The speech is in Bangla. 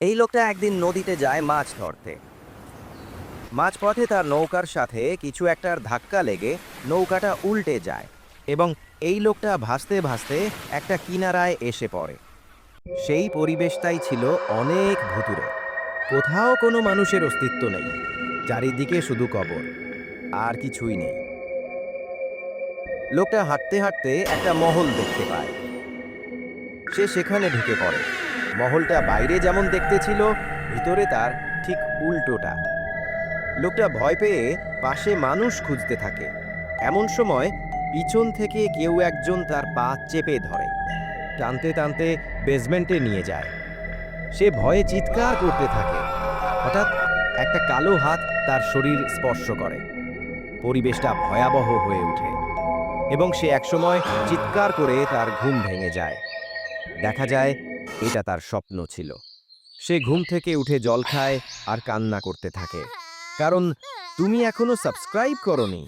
এই লোকটা একদিন নদীতে যায় মাছ ধরতে। মাঝপথে তার নৌকার সাথে কিছু একটার ধাক্কা লেগে নৌকাটা উল্টে যায় এবং এই লোকটা ভাসতে ভাসতে একটা কিনারায় এসে পড়ে। সেই পরিবেশটাই ছিল অনেক ভুতুরে। কোথাও কোনো মানুষের অস্তিত্ব নেই, চারিদিকে শুধু কবর, আর কিছুই নেই। লোকটা হাঁটতে হাঁটতে একটা মহল দেখতে পায়। সে সেখানে ঢুকে পড়ে। মহলটা বাইরে যেমন দেখতে ছিল, ভিতরে তার ঠিক উল্টোটা। লোকটা ভয় পেয়ে পাশে মানুষ খুঁজতে থাকে। এমন সময় পিছন থেকে কেউ একজন তার পা চেপে ধরে। টানতে টানতে বেসমেন্টে নিয়ে যায়। সে ভয়ে চিৎকার করতে থাকে। হঠাৎ একটা কালো হাত তার শরীর স্পর্শ করে। পরিবেশটা ভয়াবহ হয়ে ওঠে এবং সে একসময় চিৎকার করে তার ঘুম ভেঙে যায়। দেখা যায় এটা তার স্বপ্ন ছিল। সে ঘুম থেকে উঠে জল খায় আর কান্না করতে থাকে। কারণ, তুমি এখনও সাবস্ক্রাইব করনি।